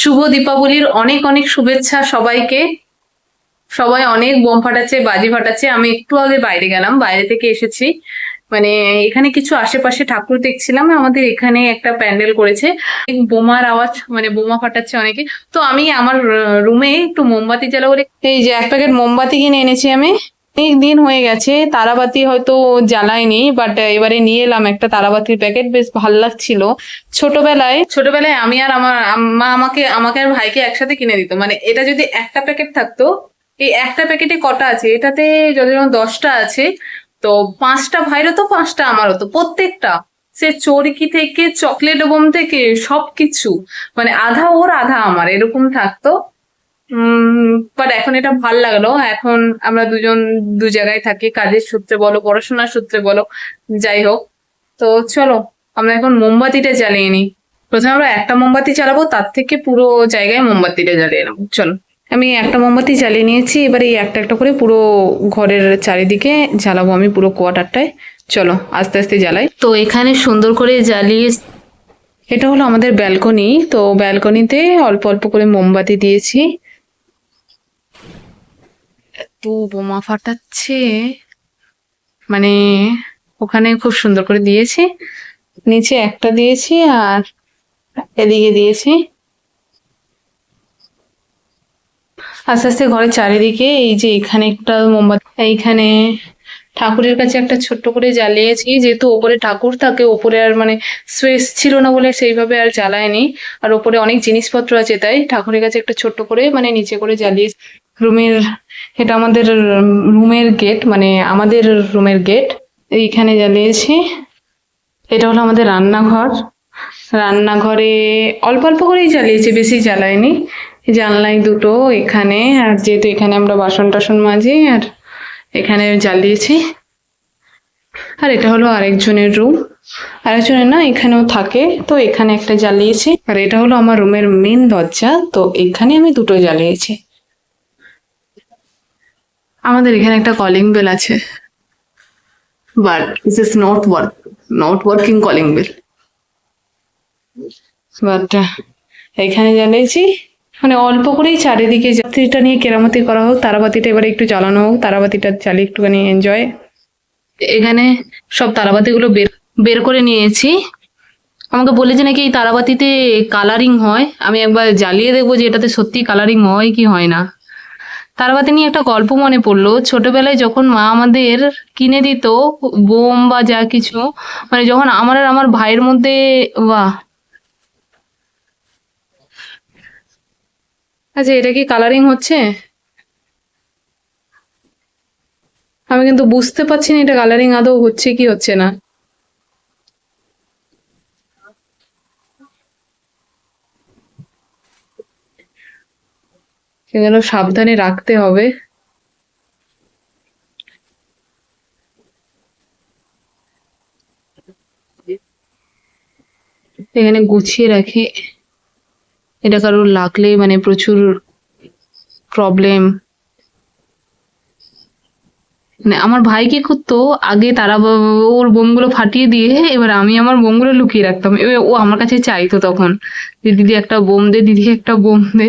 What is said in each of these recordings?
শুভ দীপাবলির অনেক অনেক শুভেচ্ছা সবাইকে। সবাই অনেক বোম ফাটাচ্ছে, বাজি ফাটাচ্ছে। আমি একটু আগে বাইরে গেলাম, বাইরে থেকে এসেছি। মানে এখানে কিছু আশেপাশে ঠাকুর দেখছিলাম, আমাদের এখানে একটা প্যান্ডেল করেছে। বোমার আওয়াজ মানে বোমা ফাটাচ্ছে অনেকে। তো আমি আমার রুমে একটু মোমবাতি জ্বালা বলে এই যে এক প্যাকেট মোমবাতি কিনে এনেছি আমি। অনেক দিন হয়ে গেছে, তারাবাতি হয়তো জ্বালাইনি বাট এবারে নিয়ে এলাম একটা তারাবাতির প্যাকেট বেশ ভালো লাগছিল। ছোটবেলায় ছোটবেলায় আমি আর আমার মা আমাকে আমাকে আর ভাইকে একসাথে কিনে দিত। মানে এটা যদি একটা প্যাকেট থাকতো, এই একটা প্যাকেটে কটা আছে? এটাতে যেমন দশটা আছে, তো পাঁচটা ভাইরও তো পাঁচটা, আমারও তো প্রত্যেকটা। সে চরকি থেকে চকলেট বোম থেকে সবকিছু। মানে আধা ওর, আধা আমার, এরকম থাকতো। বাট এখন এটা ভালো লাগল। এখন আমরা দুজন দু জায়গায় থাকি। কাজের সূত্রে বলো, পড়াশোনার সূত্রে বলো, যাই হোক। তো চলো, আমরা এখন মোমবাতিটা জ্বালিয়ে নিই। প্রথমে আমরা একটা মোমবাতি জ্বালাবো, তার থেকে পুরো জায়গায় মোমবাতিটা জ্বালিয়ে নেব। চলো, আমি একটা মোমবাতি জ্বালিয়ে নিয়েছি, এবারে এই একটা একটা করে পুরো ঘরের চারিদিকে জ্বালাবো আমি পুরো কোয়ার্টারটায়। চলো, আস্তে আস্তে জ্বালাই। তো এখানে সুন্দর করে জ্বালিয়ে, এটা হলো আমাদের ব্যালকনি। তো ব্যালকনিতে অল্প অল্প করে মোমবাতি দিয়েছি। এত বোমা ফাটাচ্ছে। মানে ওখানে খুব সুন্দর করে দিয়েছি। নিচে একটা দিয়েছি আর এদিকে দিয়েছি। আস্তে আস্তে ঘরের চারিদিকে এই যে এখানে একটা মোমবাতি এইখানে ঠাকুরের কাছে একটা ছোট্ট করে জ্বালিয়েছি। যেহেতু ওপরে ঠাকুর থাকে, ওপরে আর মানে স্পেস ছিল না বলে সেইভাবে আর জ্বালায়নি। আর ওপরে অনেক জিনিসপত্র আছে তাই ঠাকুরের কাছে একটা ছোট্ট করে মানে নিচে করে জ্বালিয়ে রুমের, এটা আমাদের রুমের গেট মানে আমাদের রুমের গেট। এইখানে জ্বালিয়েছি। এটা হলো আমাদের রান্নাঘর। রান্নাঘরে অল্প অল্প করেই জ্বালিয়েছি, বেশি জ্বালায়নি জানলাই দুটো এখানে, আর যেহেতু এখানে আমরা বাসন টাসন মাজি, আর এখানে জ্বালিয়েছি। আর এটা হলো আরেকজনের রুম। আরেকজনের না, এখানেও থাকে। তো এখানে একটা জ্বালিয়েছি। আর এটা হলো আমার রুমের মেন দরজা। তো এখানে আমি দুটো জ্বালিয়েছি। আমাদের এখানে একটা কলিং বেল আছে। But this is not work not working calling bell but এখানে জানিয়েছি মানে অল্প করেই চারিদিকে যাত্রীটা নিয়ে কেরামতি করা হোক, তারাবাতিটা এবারে একটু জ্বালানো হোক, তারাবাতিটা চালিয়ে একটুখানি এনজয় এখানে সব তারাবাতিগুলো বের বের করে নিয়েছি। আমাকে বলেছে নাকি এই তারাবাতিতে কালারিং হয়। আমি একবার জ্বালিয়ে দেখব যে এটাতে সত্যি কালারিং হয় কি হয় না। তারাবাতি নিয়ে একটা গল্প মনে পড়ল। ছোটবেলায় যখন মা আমাদের কিনে দিত, বোম বা যা কিছু মানে যখন আমার আর আমার ভাইয়ের মধ্যে, বাহ! আচ্ছা এটা কি কালারিং হচ্ছে? আমি কিন্তু বুঝতে পারছি না এটা কালারিং আদৌ হচ্ছে কি হচ্ছে না। সেগুলো সাবধানে রাখতে হবে। এখানে গুছিয়ে রাখি। এটা কারোর লাগলে মানে প্রচুর প্রবলেম মানে আমার ভাই কি করতো, আগে তারা ওর বোমগুলো ফাটিয়ে দিয়ে এবার আমি আমার বোমগুলো লুকিয়ে রাখতাম। এবার ও আমার কাছে চাইতো তখন যে, দিদি একটা বোম দে, দিদি একটা বোম দে।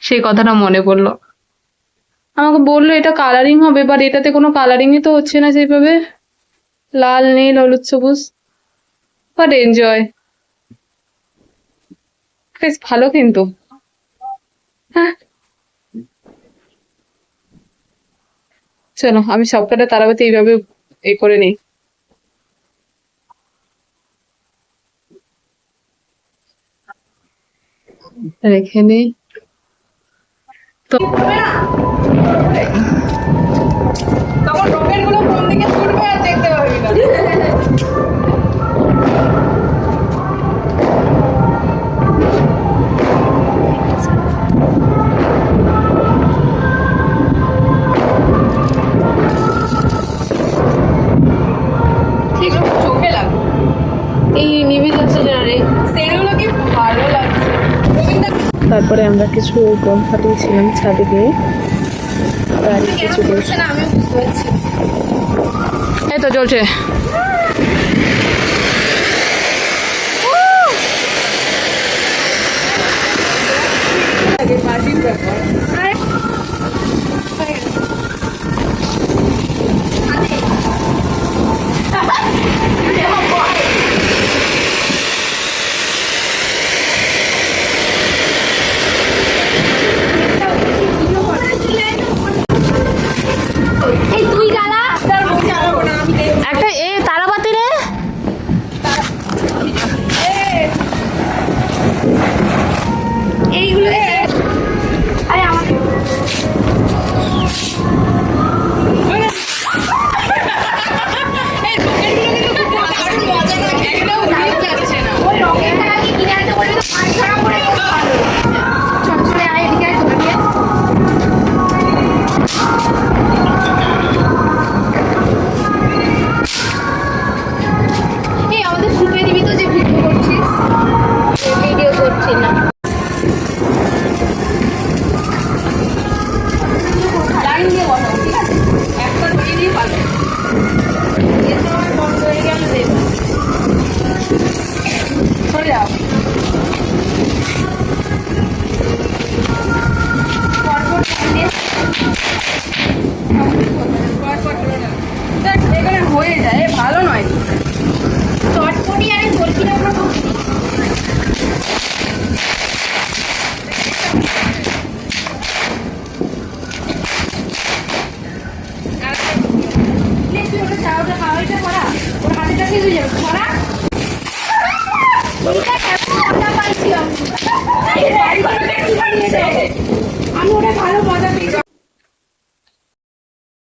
সেই কথাটা মনে পড়ল। আমাকে বলল, এটা কালারিং হবে বাট এটাতে কোনো কালারিংই তো হচ্ছে না সেইভাবে। লাল, নীল, হলুদ, সবুজ। বাট এনজয় বেশ ভালো কিন্তু। হ্যাঁ। চলো, আমি সবকটা তারাবাতি এইভাবে এ করে নিই। রেখে নিই তো তখন রকেটগুলো কোন দিকে ছুটবে আর দেখতে পাবি না তারপরে আমরা কিছু গম ফাটিয়েছিলাম ছাদে গিয়ে। কিছু এই তো চলছে এই হয়ে যায় ভালো নয়। চটপটি আর গোলকির ওপর চাউটা খাওয়াইটা করা ওর হাতেটা খেয়ে যাবে? আমি ওটা ভালো মজা পেয়েছি।